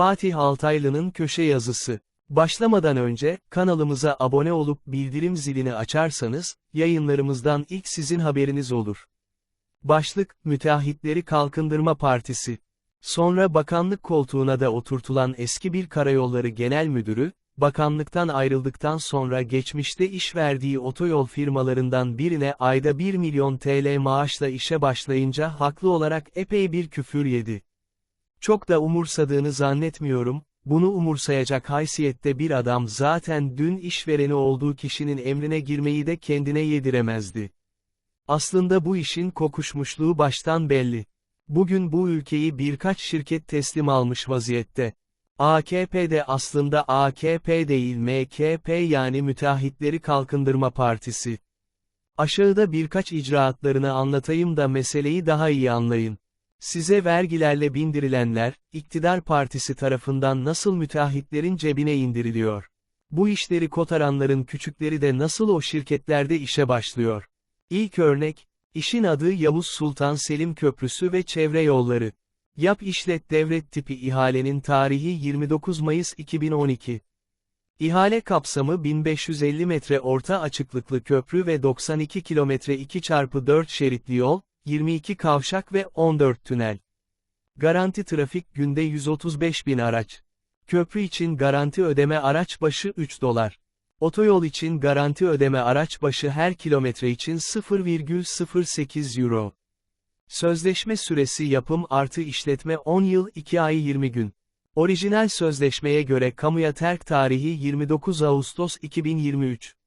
Fatih Altaylı'nın köşe yazısı. Başlamadan önce, kanalımıza abone olup bildirim zilini açarsanız, yayınlarımızdan ilk sizin haberiniz olur. Başlık, Müteahhitleri Kalkındırma Partisi. Sonra bakanlık koltuğuna da oturtulan eski bir karayolları genel müdürü, bakanlıktan ayrıldıktan sonra geçmişte iş verdiği otoyol firmalarından birine ayda 1 milyon TL maaşla işe başlayınca haklı olarak epey bir küfür yedi. Çok da umursadığını zannetmiyorum, bunu umursayacak haysiyette bir adam zaten dün işvereni olduğu kişinin emrine girmeyi de kendine yediremezdi. Aslında bu işin kokuşmuşluğu baştan belli. Bugün bu ülkeyi birkaç şirket teslim almış vaziyette. AKP de aslında AKP değil MKP yani Müteahhitleri Kalkındırma Partisi. Aşağıda birkaç icraatlarını anlatayım da meseleyi daha iyi anlayın. Size vergilerle bindirilenler, iktidar partisi tarafından nasıl müteahhitlerin cebine indiriliyor? Bu işleri kotaranların küçükleri de nasıl o şirketlerde işe başlıyor? İlk örnek, işin adı Yavuz Sultan Selim Köprüsü ve çevre yolları. Yap işlet devlet tipi ihalenin tarihi 29 Mayıs 2012. İhale kapsamı 1550 metre orta açıklıklı köprü ve 92 kilometre 2x4 şeritli yol, 22 kavşak ve 14 tünel. Garanti trafik günde 135 bin araç. Köprü için garanti ödeme araç başı 3 dolar. Otoyol için garanti ödeme araç başı her kilometre için 0,08 euro. Sözleşme süresi yapım artı işletme 10 yıl 2 ay 20 gün. Orijinal sözleşmeye göre kamuya terk tarihi 29 Ağustos 2023.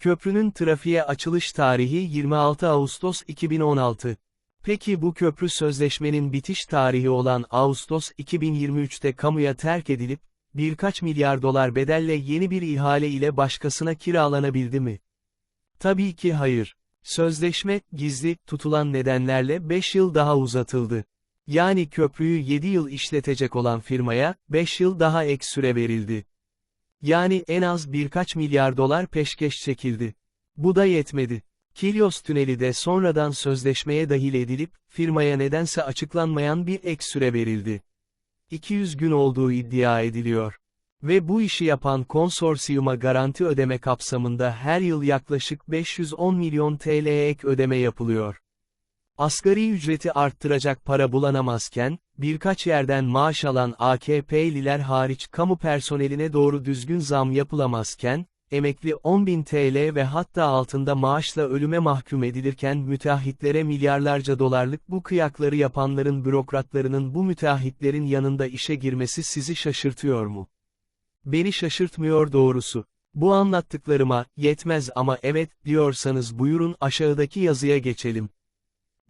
Köprünün trafiğe açılış tarihi 26 Ağustos 2016. Peki bu köprü sözleşmenin bitiş tarihi olan Ağustos 2023'te kamuya terk edilip, birkaç milyar dolar bedelle yeni bir ihale ile başkasına kiralanabildi mi? Tabii ki hayır. Sözleşme, gizli, tutulan nedenlerle 5 yıl daha uzatıldı. Yani köprüyü 7 yıl işletecek olan firmaya, 5 yıl daha ek süre verildi. Yani en az birkaç milyar dolar peşkeş çekildi. Bu da yetmedi. Kilyos tüneli de sonradan sözleşmeye dahil edilip, firmaya nedense açıklanmayan bir ek süre verildi. 200 gün olduğu iddia ediliyor. Ve bu işi yapan konsorsiyuma garanti ödeme kapsamında her yıl yaklaşık 510 milyon TL ek ödeme yapılıyor. Asgari ücreti arttıracak para bulanamazken, birkaç yerden maaş alan AKP'liler hariç kamu personeline doğru düzgün zam yapılamazken, emekli 10.000 TL ve hatta altında maaşla ölüme mahkum edilirken müteahhitlere milyarlarca dolarlık bu kıyakları yapanların bürokratlarının bu müteahhitlerin yanında işe girmesi sizi şaşırtıyor mu? Beni şaşırtmıyor doğrusu. Bu anlattıklarıma, yetmez ama evet, diyorsanız buyurun aşağıdaki yazıya geçelim.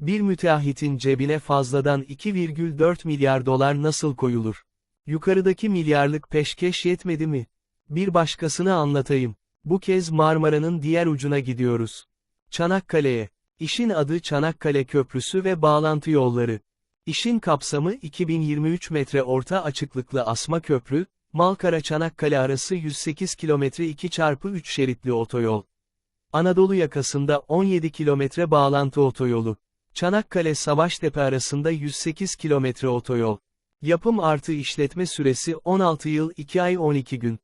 Bir müteahhitin cebine fazladan 2,4 milyar dolar nasıl koyulur? Yukarıdaki milyarlık peşkeş yetmedi mi? Bir başkasını anlatayım. Bu kez Marmara'nın diğer ucuna gidiyoruz. Çanakkale'ye. İşin adı Çanakkale Köprüsü ve bağlantı yolları. İşin kapsamı 2023 metre orta açıklıklı asma köprü, Malkara-Çanakkale arası 108 kilometre 2 çarpı 3 şeritli otoyol. Anadolu yakasında 17 kilometre bağlantı otoyolu. Çanakkale-Savaştepe arasında 108 kilometre otoyol. Yapım artı işletme süresi 16 yıl 2 ay 12 gün.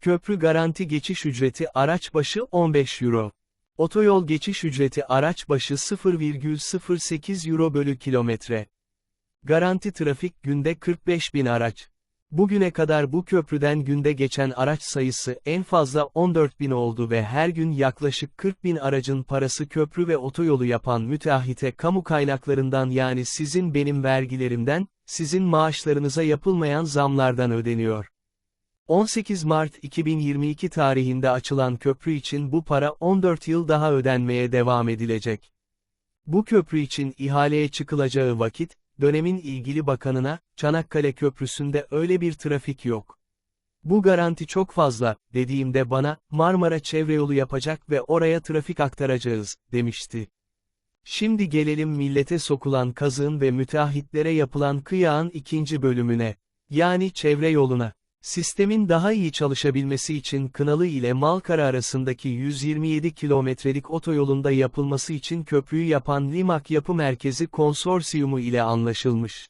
Köprü garanti geçiş ücreti araç başı 15 euro. Otoyol geçiş ücreti araç başı 0,08 euro bölü kilometre. Garanti trafik günde 45 bin araç. Bugüne kadar bu köprüden günde geçen araç sayısı en fazla 14 bin oldu ve her gün yaklaşık 40 bin aracın parası köprü ve otoyolu yapan müteahhite kamu kaynaklarından yani sizin benim vergilerimden, sizin maaşlarınıza yapılmayan zamlardan ödeniyor. 18 Mart 2022 tarihinde açılan köprü için bu para 14 yıl daha ödenmeye devam edilecek. Bu köprü için ihaleye çıkılacağı vakit, dönemin ilgili bakanına, Çanakkale Köprüsü'nde öyle bir trafik yok. Bu garanti çok fazla, dediğimde bana, Marmara çevre yolu yapacak ve oraya trafik aktaracağız, demişti. Şimdi gelelim millete sokulan kazığın ve müteahhitlere yapılan kıyağın ikinci bölümüne. Yani çevre yoluna. Sistemin daha iyi çalışabilmesi için Kınalı ile Malkara arasındaki 127 kilometrelik otoyolunda yapılması için köprüyü yapan Limak Yapı Merkezi Konsorsiyumu ile anlaşılmış.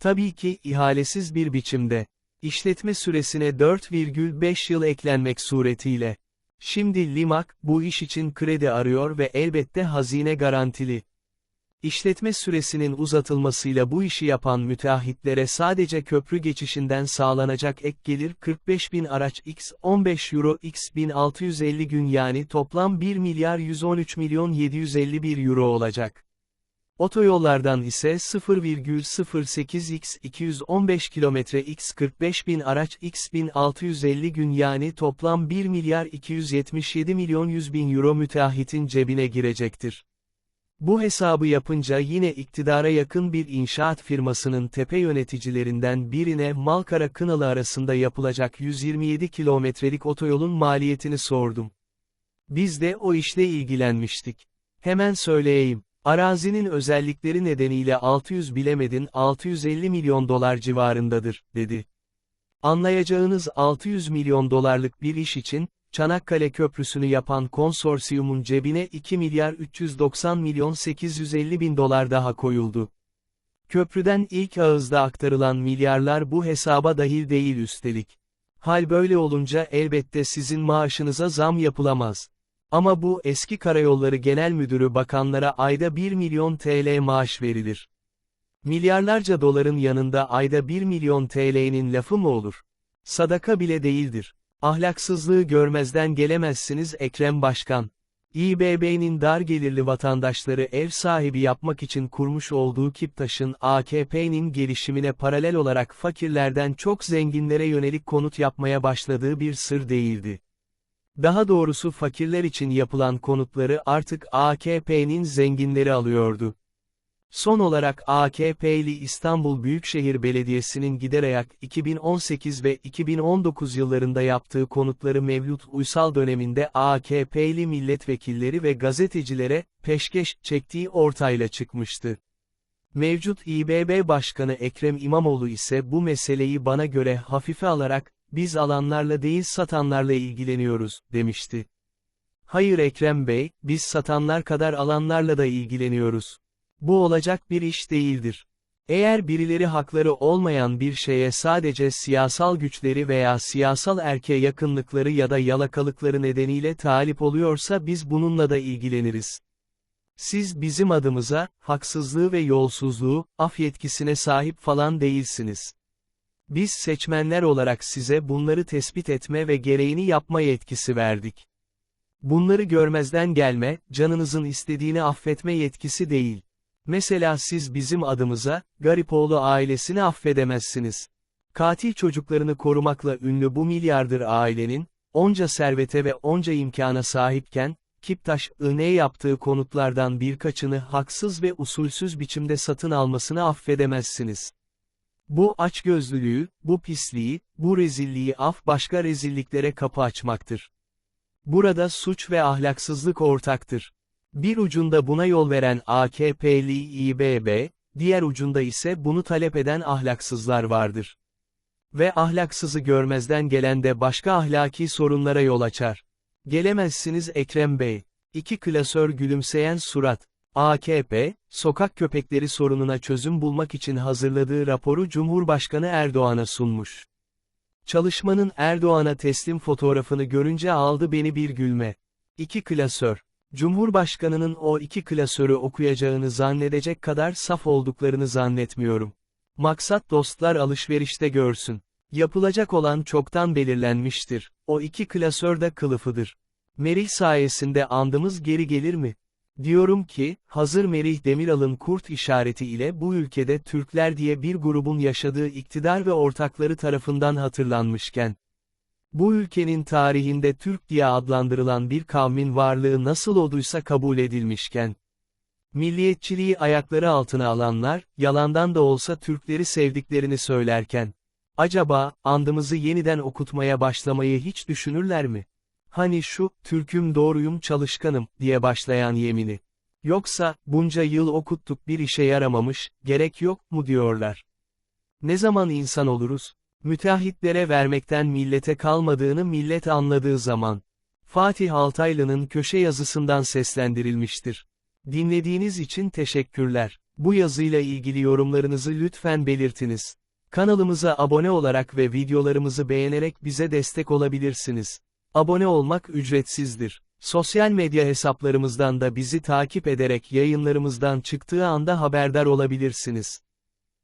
Tabii ki ihalesiz bir biçimde. İşletme süresine 4,5 yıl eklenmek suretiyle. Şimdi Limak, bu iş için kredi arıyor ve elbette hazine garantili. İşletme süresinin uzatılmasıyla bu işi yapan müteahhitlere sadece köprü geçişinden sağlanacak ek gelir 45 bin araç x 15 euro x 1650 gün yani toplam 1 milyar 113 milyon 751 euro olacak. Otoyollardan ise 0,08 x 215 kilometre x 45 bin araç x 1650 gün yani toplam 1 milyar 277 milyon 100 bin euro müteahhitin cebine girecektir. Bu hesabı yapınca yine iktidara yakın bir inşaat firmasının tepe yöneticilerinden birine Malkara Kınalı arasında yapılacak 127 kilometrelik otoyolun maliyetini sordum. Biz de o işle ilgilenmiştik. Hemen söyleyeyim. Arazinin özellikleri nedeniyle 600 bilemedin 650 milyon dolar civarındadır, dedi. Anlayacağınız 600 milyon dolarlık bir iş için, Çanakkale Köprüsü'nü yapan konsorsiyumun cebine 2 milyar 390 milyon 850 bin dolar daha koyuldu. Köprüden ilk ağızda aktarılan milyarlar bu hesaba dahil değil üstelik. Hal böyle olunca elbette sizin maaşınıza zam yapılamaz. Ama bu eski karayolları genel müdürü bakanlara ayda 1 milyon TL maaş verilir. Milyarlarca doların yanında ayda 1 milyon TL'nin lafı mı olur? Sadaka bile değildir. Ahlaksızlığı görmezden gelemezsiniz Ekrem Başkan. İBB'nin dar gelirli vatandaşları ev sahibi yapmak için kurmuş olduğu Kiptaş'ın AKP'nin gelişimine paralel olarak fakirlerden çok zenginlere yönelik konut yapmaya başladığı bir sır değildi. Daha doğrusu fakirler için yapılan konutları artık AKP'nin zenginleri alıyordu. Son olarak AKP'li İstanbul Büyükşehir Belediyesi'nin giderek 2018 ve 2019 yıllarında yaptığı konutları Mevlüt Uysal döneminde AKP'li milletvekilleri ve gazetecilere peşkeş çektiği ortayla çıkmıştı. Mevcut İBB Başkanı Ekrem İmamoğlu ise bu meseleyi bana göre hafife alarak, biz alanlarla değil satanlarla ilgileniyoruz, demişti. Hayır Ekrem Bey, biz satanlar kadar alanlarla da ilgileniyoruz. Bu olacak bir iş değildir. Eğer birileri hakları olmayan bir şeye sadece siyasal güçleri veya siyasal erke yakınlıkları ya da yalakalıkları nedeniyle talip oluyorsa biz bununla da ilgileniriz. Siz bizim adımıza, haksızlığı ve yolsuzluğu, af yetkisine sahip falan değilsiniz. Biz seçmenler olarak size bunları tespit etme ve gereğini yapma yetkisi verdik. Bunları görmezden gelme, canınızın istediğini affetme yetkisi değil. Mesela siz bizim adımıza, Garipoğlu ailesini affedemezsiniz. Katil çocuklarını korumakla ünlü bu milyardır ailenin, onca servete ve onca imkana sahipken, Kiptaş, ne yaptığı konutlardan birkaçını haksız ve usulsüz biçimde satın almasını affedemezsiniz. Bu açgözlülüğü, bu pisliği, bu rezilliği af başka rezilliklere kapı açmaktır. Burada suç ve ahlaksızlık ortaktır. Bir ucunda buna yol veren AKP'li İBB, diğer ucunda ise bunu talep eden ahlaksızlar vardır. Ve ahlaksızı görmezden gelen de başka ahlaki sorunlara yol açar. Gelemezsiniz Ekrem Bey. İki klasör gülümseyen surat. AKP, sokak köpekleri sorununa çözüm bulmak için hazırladığı raporu Cumhurbaşkanı Erdoğan'a sunmuş. Çalışmanın Erdoğan'a teslim fotoğrafını görünce aldı beni bir gülme. İki klasör. Cumhurbaşkanının o iki klasörü okuyacağını zannedecek kadar saf olduklarını zannetmiyorum. Maksat dostlar alışverişte görsün. Yapılacak olan çoktan belirlenmiştir. O iki klasör de kılıfıdır. Merih sayesinde andımız geri gelir mi? Diyorum ki, hazır Merih Demiral'ın kurt işareti ile bu ülkede Türkler diye bir grubun yaşadığı iktidar ve ortakları tarafından hatırlanmışken, bu ülkenin tarihinde Türk diye adlandırılan bir kavmin varlığı nasıl olduysa kabul edilmişken, milliyetçiliği ayakları altına alanlar, yalandan da olsa Türkleri sevdiklerini söylerken, acaba, andımızı yeniden okutmaya başlamayı hiç düşünürler mi? Hani şu, Türk'üm doğruyum çalışkanım, diye başlayan yemini. Yoksa, bunca yıl okuttuk bir işe yaramamış, gerek yok mu diyorlar. Ne zaman insan oluruz? Müteahhitlere vermekten millete kalmadığını millet anladığı zaman. Fatih Altaylı'nın köşe yazısından seslendirilmiştir. Dinlediğiniz için teşekkürler. Bu yazıyla ilgili yorumlarınızı lütfen belirtiniz. Kanalımıza abone olarak ve videolarımızı beğenerek bize destek olabilirsiniz. Abone olmak ücretsizdir. Sosyal medya hesaplarımızdan da bizi takip ederek yayınlarımızdan çıktığı anda haberdar olabilirsiniz.